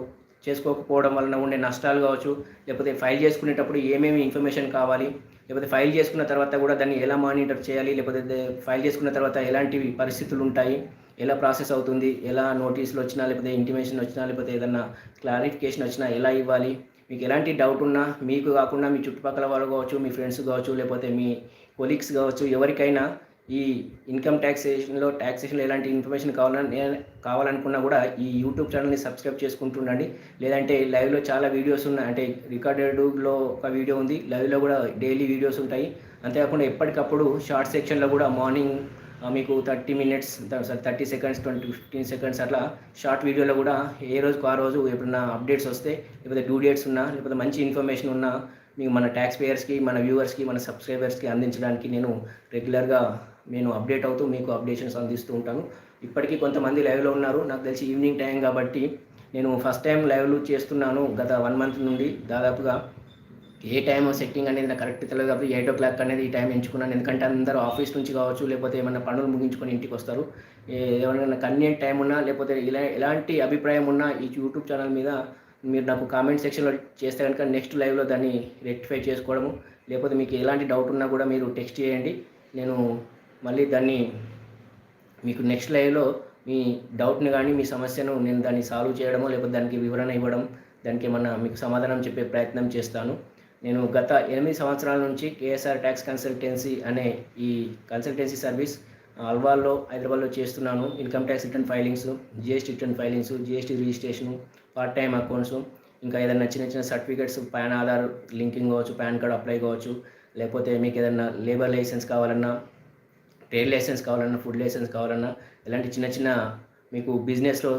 చేసుకోకపోవడం వలన ఉండే నష్టాలు కావచ్చు లేకపోతే ఫైల్ చేసుకునేటప్పుడు ఏమేమి ఇన్ఫర్మేషన్ కావాలి లేకపోతే ఫైల్ చేసుకున్న తర్వాత కూడా దాన్ని ఎలా మానిటర్ చేయాలి లేకపోతే ఫైల్ చేసుకున్న తర్వాత ఎలాంటి పరిస్థితులు ఉంటాయి ఎలా ప్రాసెస్ అవుతుంది ఎలా నోటీసులు వచ్చినా లేకపోతే ఇంటిమేషన్ వచ్చినా లేకపోతే ఏదన్నా క్లారిఫికేషన్ వచ్చినా ఎలా ఇవ్వాలి మీకు ఎలాంటి డౌట్ ఉన్నా మీకు కాకుండా మీ చుట్టుపక్కల వాళ్ళు కావచ్చు మీ ఫ్రెండ్స్ కావచ్చు లేకపోతే మీ కొలీగ్స్ కావచ్చు ఎవరికైనా ఈ ఇన్కమ్ ట్యాక్సేషన్లో ట్యాక్సేషన్లో ఎలాంటి ఇన్ఫర్మేషన్ కావాలని నేను కావాలనుకున్నా కూడా ఈ యూట్యూబ్ ఛానల్ని సబ్స్క్రైబ్ చేసుకుంటుండండి. లేదంటే లైవ్లో చాలా వీడియోస్ ఉన్నాయి అంటే రికార్డెడ్లో ఒక వీడియో ఉంది లైవ్లో కూడా డైలీ వీడియోస్ ఉంటాయి. అంతేకాకుండా ఎప్పటికప్పుడు షార్ట్ సెక్షన్లో కూడా మార్నింగ్ మీకు thirty minutes thirty seconds twenty fifteen seconds అట్లా షార్ట్ వీడియోలో కూడా ఏ రోజుకు ఆ రోజు ఎప్పుడన్నా అప్డేట్స్ వస్తే లేకపోతే డ్యూ డేట్స్ ఉన్నా లేకపోతే మంచి ఇన్ఫర్మేషన్ ఉన్నా మీకు మన ట్యాక్స్ పేయర్స్కి మన వ్యూవర్స్కి మన సబ్స్క్రైబర్స్కి అందించడానికి నేను రెగ్యులర్గా నేను అప్డేట్ అవుతూ మీకు అప్డేషన్స్ అందిస్తూ ఉంటాను. ఇప్పటికీ కొంతమంది లైవ్లో ఉన్నారు. నాకు తెలిసి ఈవినింగ్ టైం కాబట్టి నేను ఫస్ట్ టైం లైవ్లు చేస్తున్నాను గత వన్ మంత్ నుండి. దాదాపుగా ఏ టైం సెట్టింగ్ అనేది నాకు కరెక్ట్ తెలియదు కాబట్టి ఎయిట్ ఓ క్లాక్ అనేది ఈ టైం ఎంచుకున్నాను. ఎందుకంటే అందరూ ఆఫీస్ నుంచి కావచ్చు లేకపోతే ఏమైనా పనులు ముగించుకొని ఇంటికి వస్తారు. ఏమైనా కన్వీనియంట్ టైం ఉన్నా లేకపోతే ఇలా ఎలాంటి అభిప్రాయం ఉన్నా ఈ యూట్యూబ్ ఛానల్ మీద మీరు నాకు కామెంట్ సెక్షన్లో చేస్తే కనుక నెక్స్ట్ లైవ్లో దాన్ని రెక్టిఫై చేసుకోవడము లేకపోతే మీకు ఎలాంటి డౌట్ ఉన్నా కూడా మీరు టెక్స్ట్ చేయండి. నేను మళ్ళీ దాన్ని మీకు నెక్స్ట్ లైవ్లో మీ డౌట్ని కానీ మీ సమస్యను నేను దాన్ని సాల్వ్ చేయడమో లేకపోతే దానికి వివరణ ఇవ్వడం దానికి ఏమన్నా మీకు సమాధానం చెప్పే ప్రయత్నం చేస్తాను. నేను గత ఎనిమిది సంవత్సరాల నుంచి కేఎస్ఆర్ ట్యాక్స్ కన్సల్టెన్సీ అనే ఈ కన్సల్టెన్సీ సర్వీస్ అల్వాల్లో హైదరాబాద్లో చేస్తున్నాను. Income tax return filings GST return filings GST registration part time accounts ఇంకా ఏదైనా చిన్న చిన్న సర్టిఫికేట్స్ పాన్ ఆధార్ లింకింగ్ కావచ్చు పాన్ కార్డ్ అప్లై కావచ్చు లేకపోతే మీకు ఏదైనా లేబర్ లైసెన్స్ కావాలన్నా ట్రేడ్ లైసెన్స్ కావాలన్నా ఫుడ్ లైసెన్స్ కావాలన్నా ఇలాంటి చిన్న చిన్న మీకు బిజినెస్లో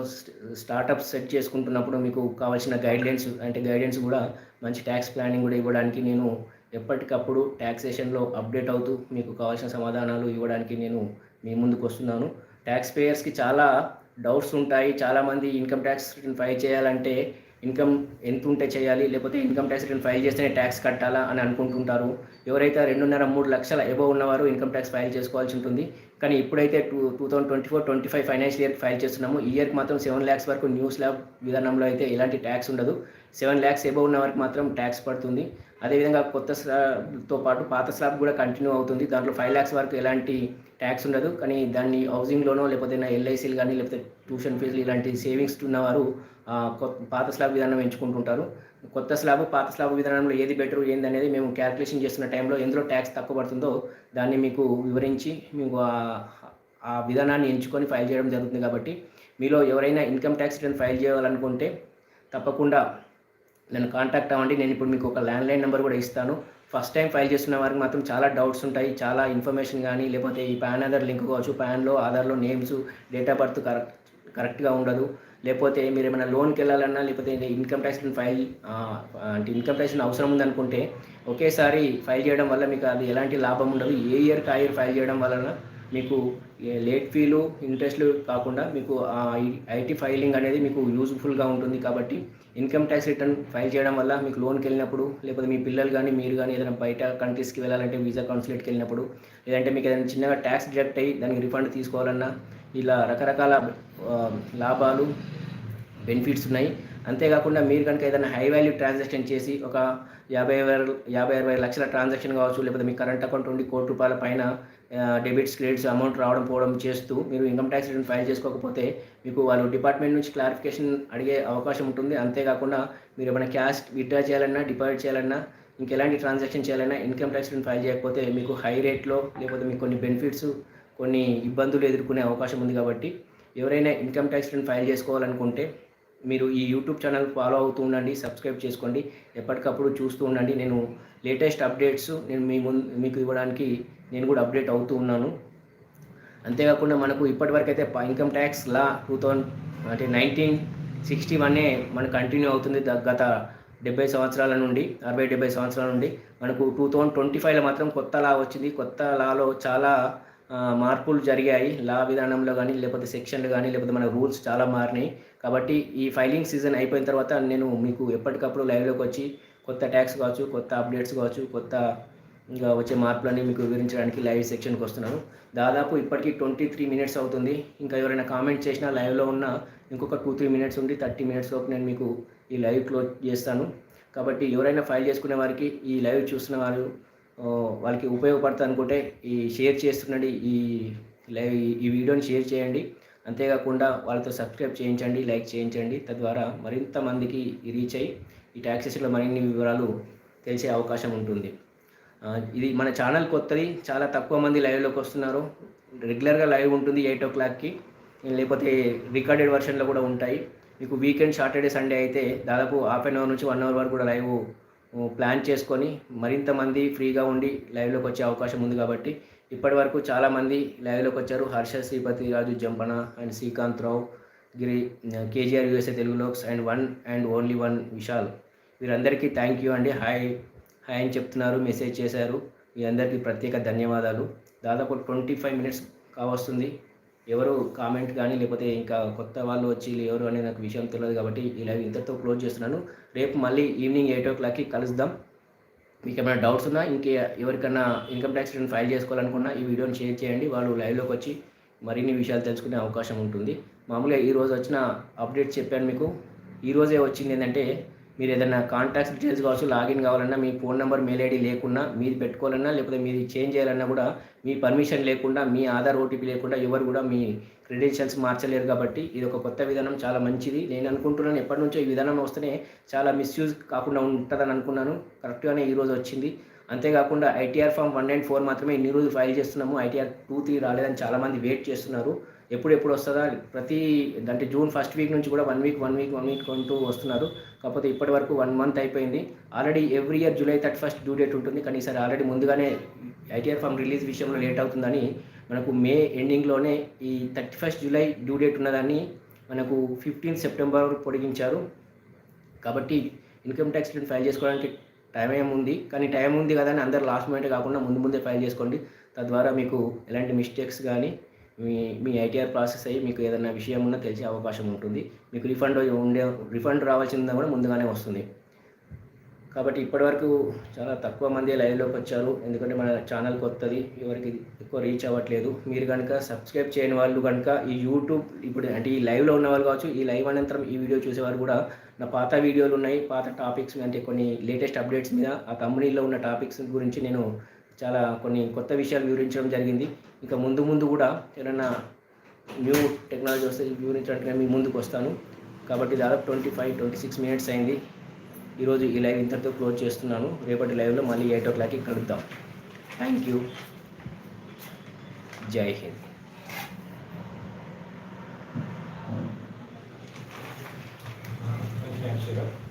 స్టార్టప్ సెట్ చేసుకుంటున్నప్పుడు మీకు కావాల్సిన గైడ్లైన్స్ అంటే గైడెన్స్ కూడా మంచి ట్యాక్స్ ప్లానింగ్ కూడా ఇవ్వడానికి నేను ఎప్పటికప్పుడు ట్యాక్సేషన్లో అప్డేట్ అవుతూ మీకు కావాల్సిన సమాధానాలు ఇవ్వడానికి నేను మీ ముందుకు వస్తున్నాను. ట్యాక్స్ పేయర్స్కి చాలా డౌట్స్ ఉంటాయి. చాలామంది ఇన్కమ్ ట్యాక్స్ రిటర్న్ ఫైల్ చేయాలంటే ఇన్కమ్ ఎంత ఉంటే చేయాలి? లేకపోతే ఇన్కమ్ ట్యాక్స్ రిటర్న్ ఫైల్ చేస్తేనే ట్యాక్స్ కట్టాలా అని అనుకుంటుంటారు. ఎవరైతే రెండున్నర మూడు లక్షల ఎబో ఉన్నవారు ఇన్కమ్ ట్యాక్స్ ఫైల్ చేసుకోవాల్సి ఉంటుంది. కానీ ఇప్పుడైతే two two thousand twenty four twenty five financial ఇయర్కి ఫైల్ చేస్తున్నాము. ఈ ఇయర్కి మాత్రం సెవెన్ ల్యాక్స్ వరకు న్యూ స్లాబ్ విధానంలో అయితే ఎలాంటి ట్యాక్స్ ఉండదు. సెవెన్ ల్యాక్స్ ఎబో ఉన్న వరకు మాత్రం ట్యాక్స్ పడుతుంది. అదేవిధంగా కొత్త స్లాబ్తో పాటు పాత స్లాబ్ కూడా కంటిన్యూ అవుతుంది. దాంట్లో ఫైవ్ ల్యాక్స్ వరకు ఎలాంటి ట్యాక్స్ ఉండదు. కానీ దాన్ని హౌసింగ్లోనో లేకపోతే ఎల్ఐసీలు కానీ లేకపోతే ట్యూషన్ ఫీజులు ఇలాంటి సేవింగ్స్ ఉన్నవారు పాత స్లాబ్ విధానం ఎంచుకుంటుంటారు. కొత్త స్లాబ్ పాత స్లాబ్ విధానంలో ఏది బెటర్ ఏంది అనేది మేము క్యాల్కులేషన్ చేస్తున్న టైంలో ఎందులో ట్యాక్స్ తక్కువ పడుతుందో దాన్ని మీకు వివరించి మీకు ఆ- విధానాన్ని ఎంచుకొని ఫైల్ చేయడం జరుగుతుంది కాబట్టి మీలో ఎవరైనా ఇన్కమ్ ట్యాక్స్ రిటర్న్ ఫైల్ చేయాలనుకుంటే తప్పకుండా నన్ను కాంటాక్ట్ అవ్వండి. నేను ఇప్పుడు మీకు ఒక ల్యాండ్లైన్ నెంబర్ కూడా ఇస్తాను. ఫస్ట్ టైం ఫైల్ చేస్తున్న వారికి మాత్రం చాలా డౌట్స్ ఉంటాయి. చాలా ఇన్ఫర్మేషన్ కానీ లేకపోతే ఈ ప్యాన్ ఆధార్ లింక్ కావచ్చు ప్యాన్లో ఆధార్లో names date of birth correct కరెక్ట్గా ఉండదు. లేకపోతే మీరు ఏమైనా లోన్కి వెళ్ళాలన్నా లేకపోతే ఇన్కమ్ ట్యాక్స్ ఫైల్ అంటే ఇన్కమ్ ట్యాక్స్ అవసరం ఉందనుకుంటే ఒకేసారి ఫైల్ చేయడం వల్ల మీకు అది ఎలాంటి లాభం ఉండదు. ఏ ఇయర్కి ఆ ఇయర్ ఫైల్ చేయడం వలన మీకు లేట్ ఫీలు ఇంట్రెస్ట్లు కాకుండా మీకు ఐటీ ఫైలింగ్ అనేది మీకు యూజ్ఫుల్గా ఉంటుంది. కాబట్టి ఇన్కమ్ ట్యాక్స్ రిటర్న్ ఫైల్ చేయడం వల్ల మీకు లోన్కి వెళ్ళినప్పుడు లేకపోతే మీ పిల్లలు కానీ మీరు కానీ ఏదైనా బయట కంట్రీస్కి వెళ్ళాలంటే వీసా కౌన్సిలేట్కి వెళ్ళినప్పుడు లేదంటే మీకు ఏదైనా చిన్నగా ట్యాక్స్ డిడక్ట్ అయ్యి దానికి రిఫండ్ తీసుకోవాలన్నా ఇలా రకరకాల లాభాలు బెనిఫిట్స్ ఉన్నాయి. అంతేకాకుండా మీరు కనుక ఏదైనా హై వాల్యూ ట్రాన్సాక్షన్ చేసి ఒక యాభై వేల యాభై అరవై లక్షల ట్రాన్సాక్షన్ కావచ్చు లేకపోతే మీ కరెంట్ అకౌంట్ ఉండి కోటి రూపాయల పైన డెబిట్స్ క్రెడిట్స్ అమౌంట్ రావడం పోవడం చేస్తూ మీరు ఇన్కమ్ ట్యాక్స్ రిటర్న్ ఫైల్ చేసుకోకపోతే మీకు వాళ్ళు డిపార్ట్మెంట్ నుంచి క్లారిఫికేషన్ అడిగే అవకాశం ఉంటుంది. అంతేకాకుండా మీరు ఏమైనా క్యాష్ విత్డ్రా చేయాలన్నా డిపాజిట్ చేయాలన్నా ఇంకెలాంటి ట్రాన్సాక్షన్ చేయాలన్నా ఇన్కమ్ ట్యాక్స్ రిటర్న్ ఫైల్ చేయకపోతే మీకు హై రేట్లో లేకపోతే మీకు కొన్ని బెనిఫిట్స్ కొన్ని ఇబ్బందులు ఎదుర్కొనే అవకాశం ఉంది కాబట్టి ఎవరైనా ఇన్కమ్ ట్యాక్స్ రిటర్న్ ఫైల్ చేసుకోవాలనుకుంటే మీరు ఈ యూట్యూబ్ ఛానల్ ఫాలో అవుతూ ఉండండి సబ్స్క్రైబ్ చేసుకోండి. ఎప్పటికప్పుడు చూస్తూ ఉండండి. నేను లేటెస్ట్ అప్డేట్స్ నేను మీ ముందు మీకు ఇవ్వడానికి నేను కూడా అప్డేట్ అవుతూ ఉన్నాను. అంతేకాకుండా మనకు ఇప్పటివరకు అయితే income tax law two thousand అంటే నైన్టీన్ సిక్స్టీ వన్నే మనకు కంటిన్యూ అవుతుంది గత డెబ్బై సంవత్సరాల నుండి అరవై డెబ్బై సంవత్సరాల నుండి. మనకు టూ థౌజండ్ ట్వంటీ ఫైవ్లో మాత్రం కొత్త లా వచ్చింది. కొత్త లాలో చాలా మార్పులు జరిగాయి. లా విధానంలో కానీ లేకపోతే సెక్షన్లు కానీ లేకపోతే మన రూల్స్ చాలా మారినాయి. కాబట్టి ఈ ఫైలింగ్ సీజన్ అయిపోయిన తర్వాత నేను మీకు ఎప్పటికప్పుడు లైవ్లోకి వచ్చి కొత్త ట్యాక్స్ కావచ్చు కొత్త అప్డేట్స్ కావచ్చు కొత్త ఇంకా వచ్చే మార్పులన్నీ మీకు వివరించడానికి లైవ్ సెక్షన్కి వస్తున్నాను. దాదాపు ఇప్పటికీ ట్వంటీ త్రీ మినిట్స్ అవుతుంది. ఇంకా ఎవరైనా కామెంట్ చేసినా లైవ్లో ఉన్న ఇంకొక టూ త్రీ మినిట్స్ ఉండి థర్టీ మినిట్స్ లోపు నేను మీకు ఈ లైవ్ క్లోజ్ చేస్తాను. కాబట్టి ఎవరైనా ఫైల్ చేసుకునే వారికి ఈ లైవ్ చూస్తున్న వారు వాళ్ళకి ఉపయోగపడుతుంది అనుకుంటే ఈ షేర్ చేస్తుండండి. ఈ లైవ్ ఈ వీడియోని షేర్ చేయండి. అంతేకాకుండా వాళ్ళతో సబ్స్క్రైబ్ చేయించండి లైక్ చేయించండి. తద్వారా మరింత మందికి రీచ్ అయ్యి ఈ ట్యాక్సెస్లో మరిన్ని వివరాలు తెలిసే అవకాశం ఉంటుంది. ఇది మన ఛానల్ కొత్తది. చాలా తక్కువ మంది లైవ్లోకి వస్తున్నారు. రెగ్యులర్గా లైవ్ ఉంటుంది ఎయిట్ ఓ క్లాక్కి. లేకపోతే రికార్డెడ్ వర్షన్లో కూడా ఉంటాయి. మీకు వీకెండ్ సాటర్డే సండే అయితే దాదాపు హాఫ్ అన్ అవర్ నుంచి వన్ అవర్ వరకు కూడా లైవ్ ప్లాన్ చేసుకొని మరింత మంది ఫ్రీగా ఉండి లైవ్లోకి వచ్చే అవకాశం ఉంది కాబట్టి ఇప్పటి వరకు చాలామంది లైవ్లోకి వచ్చారు. Harsha Sripathi Raju Jampana and Srikanth Rao Giri KGR USA Telugu folks and one and only one Vishal. వీరందరికీ థ్యాంక్ యూ అండి. హాయ్ హాయ్ అని చెప్తున్నారు మెసేజ్ చేశారు. మీ అందరికీ ప్రత్యేక ధన్యవాదాలు. దాదాపు ట్వంటీ ఫైవ్ మినిట్స్ కావస్తుంది. ఎవరు కామెంట్ కానీ లేకపోతే ఇంకా కొత్త వాళ్ళు వచ్చి ఎవరు అనే నాకు విషయం తెలియదు కాబట్టి ఇలా ఇంతతో క్లోజ్ చేస్తున్నాను. రేపు మళ్ళీ ఈవినింగ్ ఎయిట్ ఓ క్లాక్కి కలుద్దాం. మీకు ఏమైనా డౌట్స్ ఉన్నా ఇంకే ఎవరికైనా ఇన్కమ్ ట్యాక్స్ రిటర్న్ ఫైల్ చేసుకోవాలనుకున్నా ఈ వీడియోని షేర్ చేయండి. వాళ్ళు లైవ్లోకి వచ్చి మరిన్ని విషయాలు తెలుసుకునే అవకాశం ఉంటుంది. మామూలుగా ఈ రోజు వచ్చిన అప్డేట్స్ చెప్పాను మీకు. ఈరోజే వచ్చింది ఏంటంటే మీరు ఏదైనా కాంటాక్ట్స్ డీటెయిల్స్ కావచ్చు లాగిన్ కావాలన్నా మీ ఫోన్ నెంబర్ మెయిల్ ఐడి లేకున్నా మీరు పెట్టుకోవాలన్నా లేకపోతే మీరు చేంజ్ చేయాలన్నా కూడా మీ పర్మిషన్ లేకుండా మీ ఆధార్ ఓటీపీ లేకుండా ఎవరు కూడా మీ క్రెడెన్షియల్స్ మార్చలేరు కాబట్టి ఇది ఒక కొత్త విధానం చాలా మంచిది. నేను అనుకుంటున్నాను ఎప్పటి నుంచో ఈ విధానం వస్తేనే చాలా మిస్యూజ్ కాకుండా ఉంటుందని అనుకున్నాను. కరెక్ట్గానే ఈరోజు వచ్చింది. అంతేకాకుండా ITR form one and four మాత్రమే ఇన్ని రోజులు ఫైల్ చేస్తున్నాము. ఐటీఆర్ టూ త్రీ రాలేదని చాలామంది వెయిట్ చేస్తున్నారు. ఎప్పుడు ఎప్పుడు వస్తుందా? ప్రతి అంటే జూన్ ఫస్ట్ వీక్ నుంచి కూడా one week one week one week అంటూ వస్తున్నారు. కాకపోతే ఇప్పటి వరకు వన్ మంత్ అయిపోయింది. Already every year July thirty first due date ఉంటుంది. కానీ ఈసారి ఆల్రెడీ ముందుగానే ఐటీఆర్ ఫామ్ రిలీజ్ విషయంలో లేట్ అవుతుందని మనకు మే ఎండింగ్లోనే ఈ thirty first July due date ఉన్నదాన్ని మనకు ఫిఫ్టీన్ సెప్టెంబర్ వరకు పొడిగించారు. కాబట్టి ఇన్కమ్ ట్యాక్స్ రిటర్న్ ఫైల్ చేసుకోవడానికి టైం ఏముంది ఉంది? కానీ టైం ఉంది కదా అని అందరు లాస్ట్ మినిట్ కాకుండా ముందు ముందే ఫైల్ చేసుకోండి. తద్వారా మీకు ఎలాంటి మిస్టేక్స్ కానీ మీ మీ ఐటీఆర్ ప్రాసెస్ అయ్యి మీకు ఏదైనా విషయం ఉన్నా తెలిసే అవకాశం ఉంటుంది. మీకు రిఫండ్ ఉండే రిఫండ్ రావాల్సిందా కూడా ముందుగానే వస్తుంది. కాబట్టి ఇప్పటివరకు చాలా తక్కువ మంది లైవ్లోకి వచ్చారు. ఎందుకంటే మన ఛానల్ కొత్తది ఎవరికి ఎక్కువ రీచ్ అవ్వట్లేదు. మీరు కనుక సబ్స్క్రైబ్ చేయని వాళ్ళు కనుక ఈ యూట్యూబ్ ఇప్పుడు అంటే ఈ లైవ్లో ఉన్న వాళ్ళు కావచ్చు ఈ లైవ్ అనంతరం ఈ వీడియో చూసేవారు కూడా నా పాత వీడియోలు ఉన్నాయి. పాత టాపిక్స్ అంటే కొన్ని లేటెస్ట్ అప్డేట్స్ మీద ఆ కంపెనీలో ఉన్న టాపిక్స్ గురించి నేను చాలా కొన్ని కొత్త విషయాలు వివరించడం జరిగింది. ఇంకా ముందు ముందు కూడా ఏదైనా న్యూ టెక్నాలజీ వస్తే వివరించడానికి మీ ముందుకు వస్తాను. కాబట్టి దాదాపు twenty five twenty six minutes అయింది. ఈరోజు ఈ లైవ్ ఇంతటితో క్లోజ్ చేస్తున్నాను. రేపటి లైవ్లో మళ్ళీ ఎయిట్ ఓ క్లాక్కి కలుద్దాం. థ్యాంక్ యూ జై హింద్. Thank you.